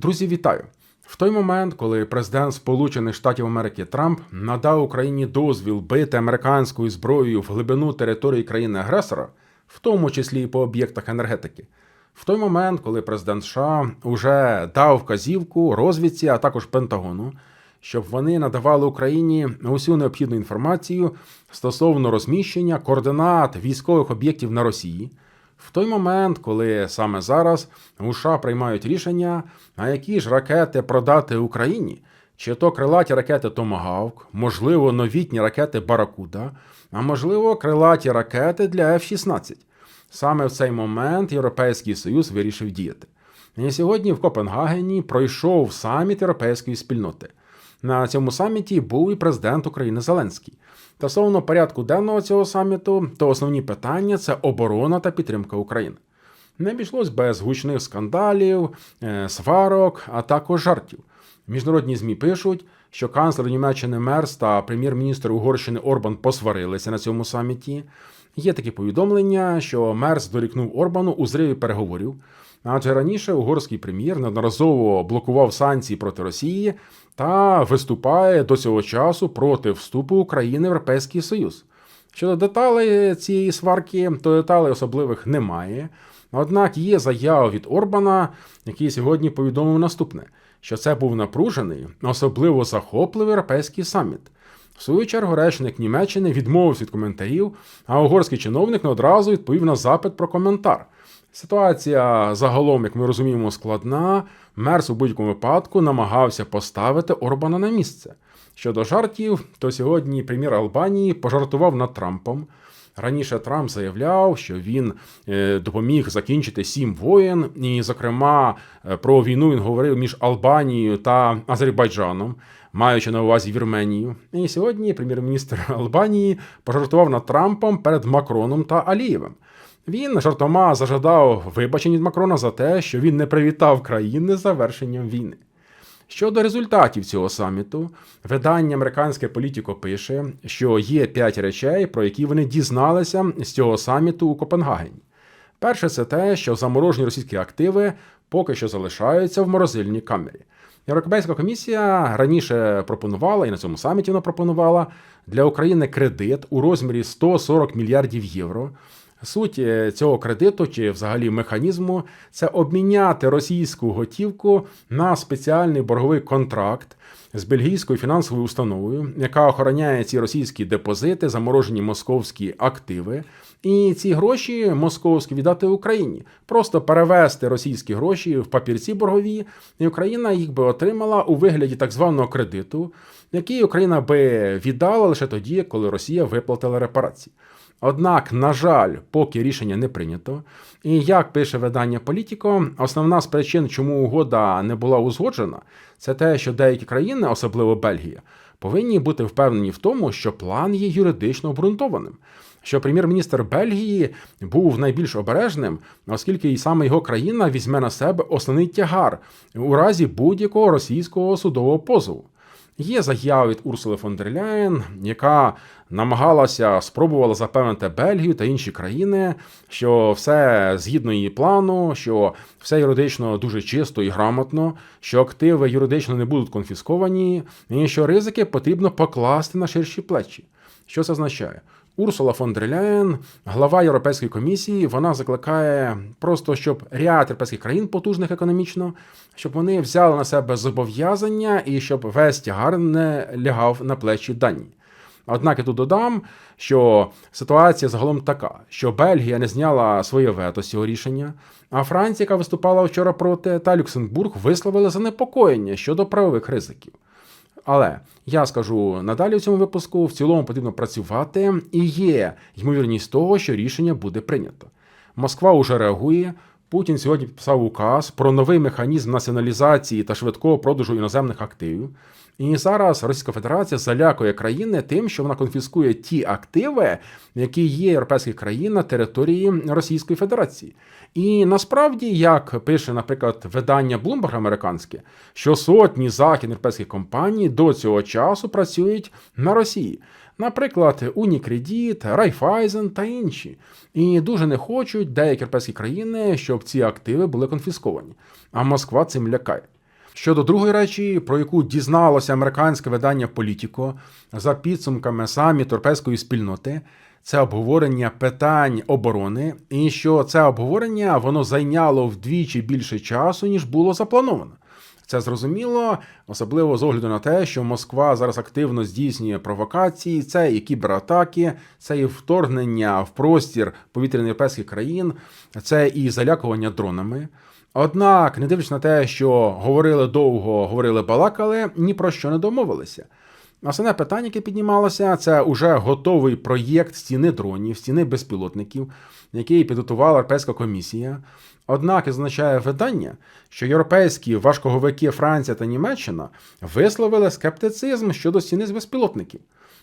Друзі, вітаю! В той момент, коли президент Сполучених Штатів Америки Трамп надав Україні дозвіл бити американською зброєю в глибину території країни-агресора, в тому числі і по об'єктах енергетики, в той момент, коли президент США уже дав вказівку розвідці, а також Пентагону, щоб вони надавали Україні усю необхідну інформацію стосовно розміщення координат військових об'єктів на Росії. В той момент, коли саме зараз у США приймають рішення, а які ж ракети продати Україні, чи то крилаті ракети Томагавк, можливо, новітні ракети Баракуда, а можливо, крилаті ракети для F-16. Саме в цей момент Європейський Союз вирішив діяти. І сьогодні в Копенгагені пройшов саміт Європейської спільноти. На цьому саміті був і президент України Зеленський. Та Стосовно порядку денного цього саміту, то основні питання це оборона та підтримка України. Не обійшлось без гучних скандалів, е, сварок, а також жартів. Міжнародні ЗМІ пишуть, що канцлер Німеччини Мерс та прем'єр-міністр Угорщини Орбан посварилися на цьому саміті. Є такі повідомлення, що Мерс дорікнув Орбану у зриві переговорів. Адже раніше угорський прем'єр неодноразово блокував санкції проти Росії та виступає до цього часу проти вступу України в Європейський Союз. Щодо деталей цієї сварки, то деталей особливих немає. Однак є заява від Орбана, який сьогодні повідомив наступне: що це був напружений, особливо захопливий європейський саміт. В свою чергу речник Німеччини відмовився від коментарів, а угорський чиновник не одразу відповів на запит про коментар. Ситуація загалом, як ми розуміємо, складна. Мерс у будь-якому випадку намагався поставити Орбана на місце. Щодо жартів, то сьогодні прем'єр Албанії пожартував над Трампом. Раніше Трамп заявляв, що він е, допоміг закінчити сім воєн, і, зокрема, е, про війну він говорив між Албанією та Азербайджаном, маючи на увазі Вірменію. І сьогодні прем'єр-міністр Албанії пожартував над Трампом перед Макроном та Алієвим. Він жартома зажадав вибачень від Макрона за те, що він не привітав країни з завершенням війни. Щодо результатів цього саміту, видання американське політико пише, що є п'ять речей, про які вони дізналися з цього саміту у Копенгагені. Перше, це те, що заморожені російські активи поки що залишаються в морозильній камері. Європейська комісія раніше пропонувала, і на цьому саміті вона пропонувала для України кредит у розмірі 140 мільярдів євро. Суть е, цього кредиту чи взагалі механізму це обміняти російську готівку на спеціальний борговий контракт з бельгійською фінансовою установою, яка охороняє ці російські депозити, заморожені московські активи, і ці гроші московські віддати Україні, просто перевести російські гроші в папірці боргові, і Україна їх би отримала у вигляді так званого кредиту, який Україна би віддала лише тоді, коли Росія виплатила репарації. Однак, на жаль, поки рішення не прийнято. І як пише видання Політіко, основна з причин, чому угода не була узгоджена, це те, що деякі країни, особливо Бельгія, повинні бути впевнені в тому, що план є юридично обґрунтованим. Що прем'єр-міністр Бельгії був найбільш обережним, оскільки і саме його країна візьме на себе основний тягар у разі будь-якого російського судового позову. Є заява від Урсули фон дер Ляєн, яка намагалася спробувала запевнити Бельгію та інші країни, що все згідно її плану, що все юридично дуже чисто і грамотно, що активи юридично не будуть конфісковані, і що ризики потрібно покласти на ширші плечі. Що це означає? Урсула фон дер Ляєн, глава Європейської комісії, вона закликає просто, щоб ряд європейських країн потужних економічно, щоб вони взяли на себе зобов'язання і щоб весь тягар не лягав на плечі Данії. Однак я тут додам, що ситуація загалом така, що Бельгія не зняла своє вето з цього рішення, а Франція, яка виступала вчора проти, та Люксембург висловили занепокоєння щодо правових ризиків. Але я скажу надалі в цьому випуску: в цілому потрібно працювати, і є ймовірність того, що рішення буде прийнято. Москва уже реагує. Путін сьогодні підписав указ про новий механізм націоналізації та швидкого продажу іноземних активів. І зараз Російська Федерація залякує країни тим, що вона конфіскує ті активи, які є європейських країн на території Російської Федерації. І насправді, як пише, наприклад, видання Bloomberg американське, що сотні західних європейських компаній до цього часу працюють на Росії. Наприклад, Унікредіт, Райфайзен та інші. І дуже не хочуть деякі європейські країни, щоб ці активи були конфісковані. А Москва цим лякає. Щодо другої речі, про яку дізналося американське видання Політіко за підсумками саміту європейської спільноти, це обговорення питань оборони, і що це обговорення воно зайняло вдвічі більше часу, ніж було заплановано. Це зрозуміло, особливо з огляду на те, що Москва зараз активно здійснює провокації, це і кібератаки, це і вторгнення в простір повітряних європейських країн, це і залякування дронами. Однак, не дивлячись на те, що говорили довго, говорили балакали, ні про що не домовилися. Основне питання, яке піднімалося, це уже готовий проєкт стіни дронів, стіни безпілотників, який підготувала Європейська комісія. Однак означає видання, що європейські важкоговики Франція та Німеччина висловили скептицизм щодо стіни з безпілотників.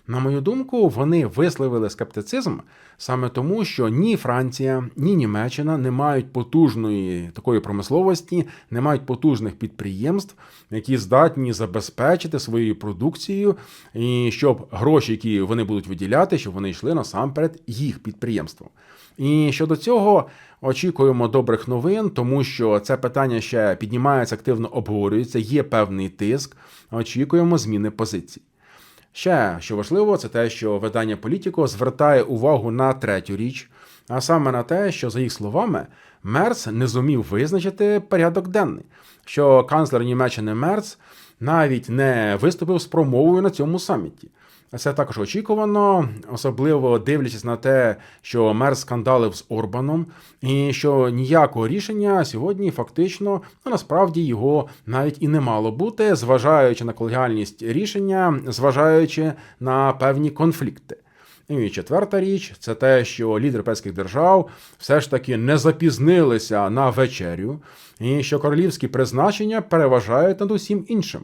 На мою думку, вони висловили скептицизм саме тому, що ні Франція, ні Німеччина не мають потужної такої промисловості, не мають потужних підприємств, які здатні забезпечити своєю продукцією, і щоб гроші, які вони будуть виділяти, щоб вони йшли насамперед їх підприємством. І щодо цього очікуємо добрих новин, тому що це питання ще піднімається, активно обговорюється, є певний тиск. Очікуємо зміни позицій. Ще що важливо, це те, що видання Політіко звертає увагу на третю річ, а саме на те, що, за їх словами, Мерц не зумів визначити порядок денний, що канцлер Німеччини Мерц навіть не виступив з промовою на цьому саміті. Це також очікувано, особливо дивлячись на те, що мер скандалив з Орбаном, і що ніякого рішення сьогодні фактично ну, насправді його навіть і не мало бути, зважаючи на колегіальність рішення, зважаючи на певні конфлікти. І четверта річ це те, що лідери європейських держав все ж таки не запізнилися на вечерю, і що королівські призначення переважають над усім іншим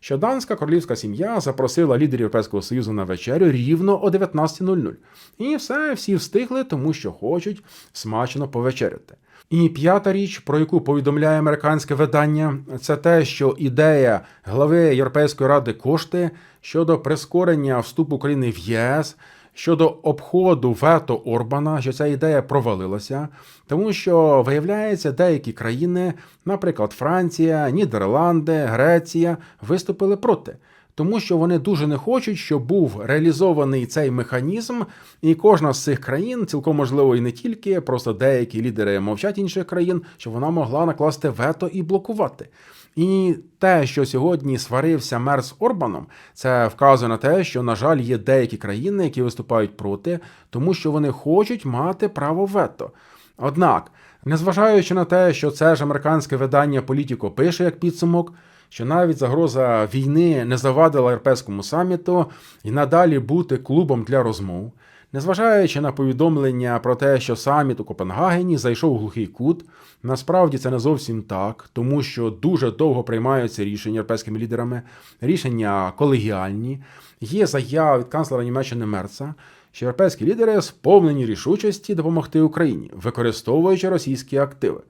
що данська королівська сім'я запросила лідерів Європейського Союзу на вечерю рівно о 19.00. І все, всі встигли, тому що хочуть смачно повечеряти. І п'ята річ, про яку повідомляє американське видання, це те, що ідея глави Європейської ради кошти щодо прискорення вступу України в ЄС щодо обходу вето Орбана, що ця ідея провалилася, тому що виявляється, деякі країни, наприклад, Франція, Нідерланди, Греція, виступили проти. Тому що вони дуже не хочуть, щоб був реалізований цей механізм, і кожна з цих країн, цілком можливо, і не тільки, просто деякі лідери мовчать інших країн, щоб вона могла накласти вето і блокувати. І те, що сьогодні сварився мер з Орбаном, це вказує на те, що, на жаль, є деякі країни, які виступають проти, тому що вони хочуть мати право вето. Однак, незважаючи на те, що це ж американське видання Політіко пише як підсумок, що навіть загроза війни не завадила європейському саміту і надалі бути клубом для розмов. Незважаючи на повідомлення про те, що саміт у Копенгагені зайшов у глухий кут, насправді це не зовсім так, тому що дуже довго приймаються рішення європейськими лідерами, рішення колегіальні. Є заява від канцлера Німеччини Мерца, що європейські лідери сповнені рішучості допомогти Україні, використовуючи російські активи.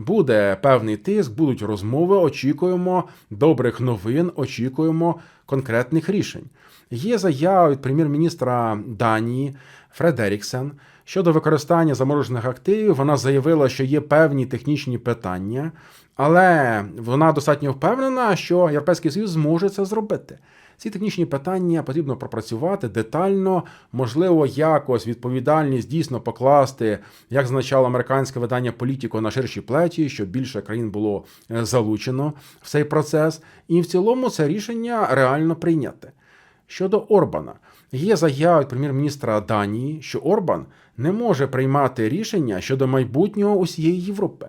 Буде певний тиск, будуть розмови. Очікуємо добрих новин, очікуємо конкретних рішень. Є заява від прем'єр-міністра Данії Фредеріксен щодо використання заморожених активів. Вона заявила, що є певні технічні питання, але вона достатньо впевнена, що Європейський Союз зможе це зробити. Ці технічні питання потрібно пропрацювати детально, можливо, якось відповідальність дійсно покласти, як зазначало американське видання Політіко на ширші плечі, щоб більше країн було е, залучено в цей процес. І в цілому це рішення реально прийняте. Щодо Орбана, є заява від прем'єр-міністра Данії, що Орбан не може приймати рішення щодо майбутнього усієї Європи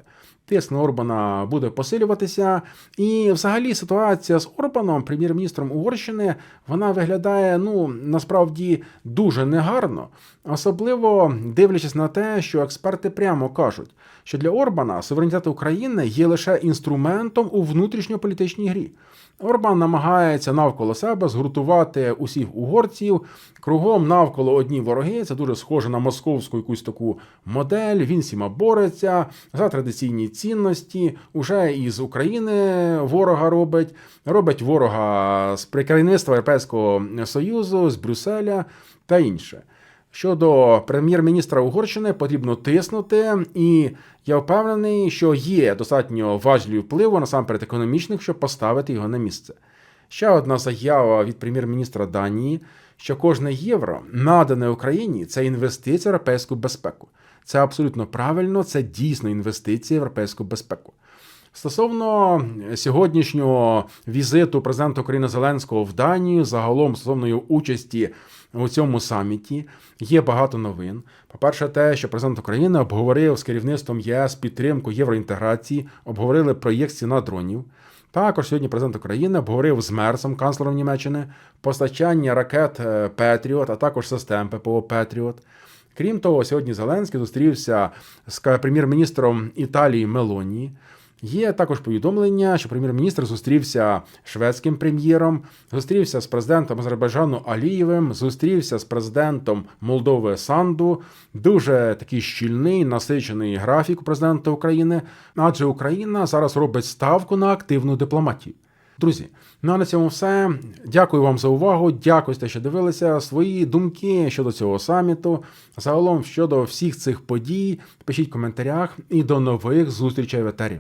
тиск на Орбана буде посилюватися. І, взагалі, ситуація з Орбаном, прем'єр-міністром Угорщини, вона виглядає ну насправді дуже негарно, особливо дивлячись на те, що експерти прямо кажуть, що для Орбана суверенітет України є лише інструментом у внутрішньополітичній грі. Орбан намагається навколо себе згуртувати усіх угорців кругом навколо одні вороги. Це дуже схоже на московську якусь таку модель. Він сіма бореться за традиційні цінності. Уже із України ворога робить, робить ворога з керівництва Європейського Союзу, з Брюсселя та інше. Щодо прем'єр-міністра Угорщини потрібно тиснути, і я впевнений, що є достатньо важливі впливу насамперед економічних, щоб поставити його на місце. Ще одна заява від прем'єр-міністра Данії, що кожне євро, надане Україні, це інвестиція в європейську безпеку. Це абсолютно правильно, це дійсно інвестиція в європейську безпеку. Стосовно сьогоднішнього візиту президента України Зеленського в Данію, загалом стосовно його участі у цьому саміті, є багато новин. По-перше, те, що президент України обговорив з керівництвом єС підтримку євроінтеграції, обговорили проєкт ціна дронів. Також сьогодні президент України обговорив з Мерсом, канцлером Німеччини, постачання ракет е, Петріот, а також систем ППО Петріот. Крім того, сьогодні Зеленський зустрівся з прем'єр-міністром Італії Мелоні. Є також повідомлення, що прем'єр-міністр зустрівся шведським прем'єром, зустрівся з президентом Азербайджану Алієвим, зустрівся з президентом Молдови Санду. Дуже такий щільний, насичений графік президента України, адже Україна зараз робить ставку на активну дипломатію. Друзі, ну а на цьому все. Дякую вам за увагу. Дякую, що дивилися. Свої думки щодо цього саміту. Загалом щодо всіх цих подій. Пишіть в коментарях і до нових зустрічей в етері.